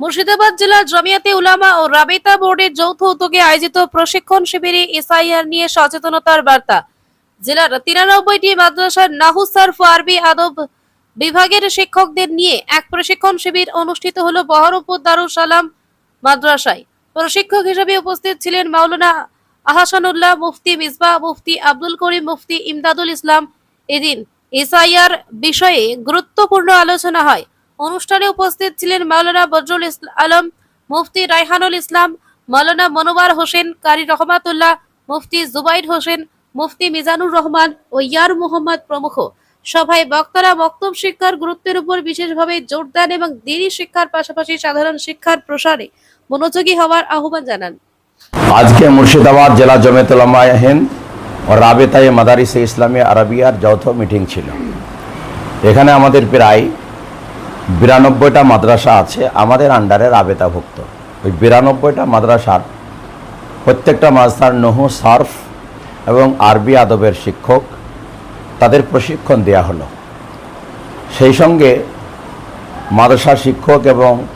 মুর্শিদাবাদ জেলার জমিয়াতে উলামা ও রাবেতা বোর্ডের যৌথ উদ্যোগে আয়োজিত প্রশিক্ষণ শিবিরে এসআইআর নিয়ে সচেতনতার বার্তা। জেলার তিরানব্বইটি মাদ্রাসার নাহুসারফ আরবি আদব বিভাগের শিক্ষকদের নিয়ে এক প্রশিক্ষণ শিবির অনুষ্ঠিত হলো বহরমপুর দারুল সালাম মাদ্রাসায়। প্রশিক্ষক হিসেবে উপস্থিত ছিলেন মাওলানা আহাসানুল্লাহ মুফতি মিসবা মুফতি আব্দুল করিম মুফতি ইমদাদুল ইসলাম। এদিন এসআইআর বিষয়ে গুরুত্বপূর্ণ আলোচনা হয়। অনুষ্ঠানে উপস্থিত ছিলেন মাওলানা বজরুল আলম, মুফতি রায়হানুল ইসলাম, মাওলানা মনোয়ার হোসেন, কারি রহমাতুল্লাহ, মুফতি জুবাইর হোসেন, মুফতি মিজানুর রহমান ও ইয়ার মোহাম্মদ প্রমুখ। সভায় বক্তারা বক্তব্য শিক্ষার গুরুত্বের উপর বিশেষভাবে জোর দেন এবং দিনী শিক্ষার পাশাপাশি সাধারণ শিক্ষার প্রসারে মনোযোগী হওয়ার আহ্বান জানান। আজকে মুর্শিদাবাদ জেলা জমেতুলামা হিন্দ ও রাবেতায়ে মাদারিসে ইসলামী আরবিয়ার যৌথ মিটিং ছিল। এখানে আমাদের প্রায় বিরানব্বইটা মাদ্রাসা আছে আমাদের আন্ডারে রাবেতাভুক্ত। ওই বিরানব্বইটা মাদ্রাসার প্রত্যেকটা মাদ্রাসার নহু, সার্ফ এবং আরবি আদবের শিক্ষক তাদের প্রশিক্ষণ দেয়া হলো। সেই সঙ্গে মাদ্রাসা শিক্ষক এবং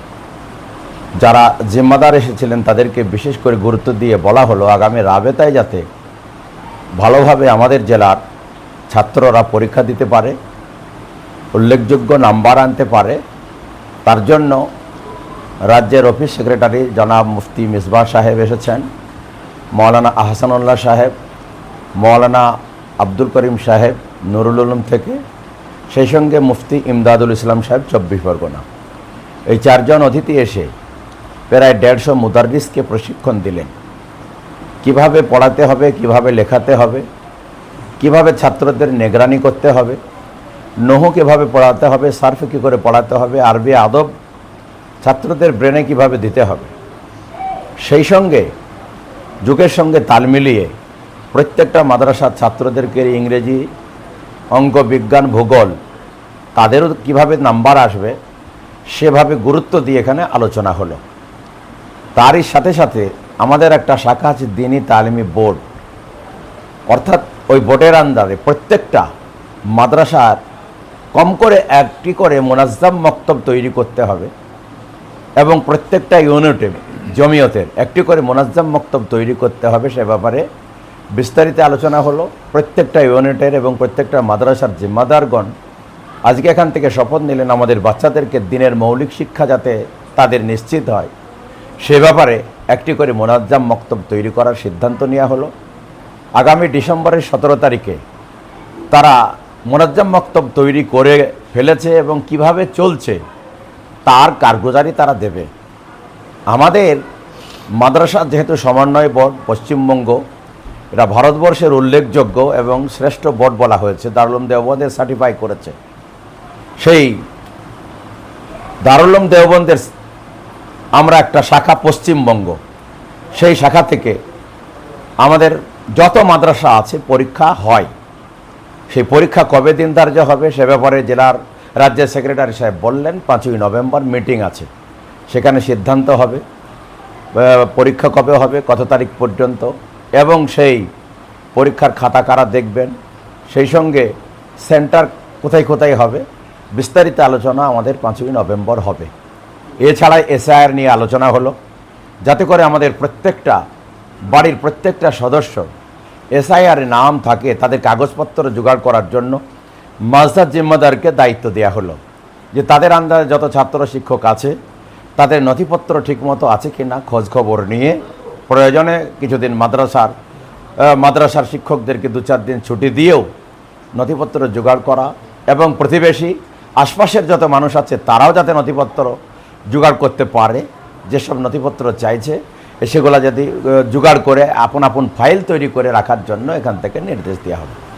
যারা জিম্মাদার এসেছিলেন তাদেরকে বিশেষ করে গুরুত্ব দিয়ে বলা হলো, আগামী রাবেতায় যাতে ভালোভাবে আমাদের জেলার ছাত্ররা পরীক্ষা দিতে পারে উল্লেখযোগ্য নাম্বার আনতে পারে। তার জন্য রাজ্যের অফিস সেক্রেটারি জনাব মুফতি মিসবাহ সাহেব এসেছেন, মৌলানা আহসানুল্লাহ সাহেব, মৌলানা আব্দুল করিম সাহেব, নুরুল উলুম থেকে, সেই সঙ্গে মুফতি ইমদাদুল ইসলাম সাহেব, চব্বিশ পরগনা। এই চারজন অতিথি এসে প্রায় দেড়শো মুদারিসকে প্রশিক্ষণ দিলেন। কীভাবে পড়াতে হবে, কীভাবে লেখাতে হবে, কীভাবে ছাত্রদের নিগরানি করতে হবে নহু কীভাবে পড়াতে হবে, সার্ফ কী করে পড়াতে হবে, আরবি আদব ছাত্রদের ব্রেনে কীভাবে দিতে হবে? সেই সঙ্গে যুগের সঙ্গে তাল মিলিয়ে প্রত্যেকটা মাদ্রাসার ছাত্রদেরকে ইংরেজি অঙ্ক বিজ্ঞান ভূগোল তাদেরও কীভাবে নাম্বার আসবে সেভাবে গুরুত্ব দিয়ে এখানে আলোচনা হলো। তারই সাথে সাথে আমাদের একটা শাখা আছে দিনই তালিমি বোর্ড। অর্থাৎ ওই বোর্ডের আন্ডারে প্রত্যেকটা মাদ্রাসার কম করে একটি করে মোনাজ্জাম মক্তব তৈরি করতে হবে এবং প্রত্যেকটা ইউনিটে জমিয়তের একটি করে মোনাজ্জাম মক্তব তৈরি করতে হবে সে ব্যাপারে বিস্তারিত আলোচনা হলো। প্রত্যেকটা ইউনিটের এবং প্রত্যেকটা মাদ্রাসার জিম্মাদারগণ আজকে এখান থেকে শপথ নিলেন আমাদের বাচ্চাদেরকে দিনের মৌলিক শিক্ষা যাতে তাদের নিশ্চিত হয়। সে ব্যাপারে একটি করে মোনাজ্জাম মক্তব তৈরি করার সিদ্ধান্ত নেওয়া হলো। আগামী ডিসেম্বরের সতেরো তারিখে তারা মোনাজ্জাম মক্তব তৈরি করে ফেলেছে এবং কীভাবে চলছে, তার কারগুজারি তারা দেবে। আমাদের মাদ্রাসা যেহেতু সমন্বয় বোর্ড, পশ্চিমবঙ্গ, এটা ভারতবর্ষের উল্লেখযোগ্য এবং শ্রেষ্ঠ বোর্ড বলা হয়েছে দারুলম দেওবন্দের সার্টিফাই করেছে। সেই দারুলম দেওবন্দের আমরা একটা শাখা পশ্চিমবঙ্গ, সেই শাখা থেকে আমাদের যত মাদ্রাসা আছে, পরীক্ষা হয়। সেই পরীক্ষা কবে দিন ধার্য হবে সে ব্যাপারে জেলার রাজ্যের সেক্রেটারি সাহেব বললেন, পাঁচই নভেম্বর মিটিং আছে। সেখানে সিদ্ধান্ত হবে। পরীক্ষা কবে হবে, কত তারিখ পর্যন্ত, এবং সেই পরীক্ষার খাতা কারা দেখবেন, সেই সঙ্গে সেন্টার কোথায় কোথায় হবে, বিস্তারিত আলোচনা আমাদের পাঁচই নভেম্বর হবে। এছাড়া এসআইআর নিয়ে আলোচনা হলো। যাতে করে আমাদের প্রত্যেকটা বাড়ির প্রত্যেকটা সদস্য এসআইআর নাম থাকে, তাদের কাগজপত্র জোগাড় করার জন্য। মাজদার জিম্মাদারকে দায়িত্ব দেওয়া হলো যে তাদের আন্দাজে যত ছাত্র শিক্ষক আছে, তাদের নথিপত্র ঠিকমতো আছে কি না খোঁজখবর নিয়ে। প্রয়োজনে কিছুদিন মাদ্রাসার মাদ্রাসার শিক্ষকদেরকে দু চার দিন ছুটি দিয়েও নথিপত্র জোগাড় করা এবং প্রতিবেশী, আশপাশের যত মানুষ আছে, তারাও যাতে নথিপত্র জোগাড় করতে পারে, যেসব নথিপত্র চাইছে সেগুলো যদি জোগাড় করে আপন আপন ফাইল তৈরি করে রাখার জন্য এখান থেকে নির্দেশ দেওয়া হবে।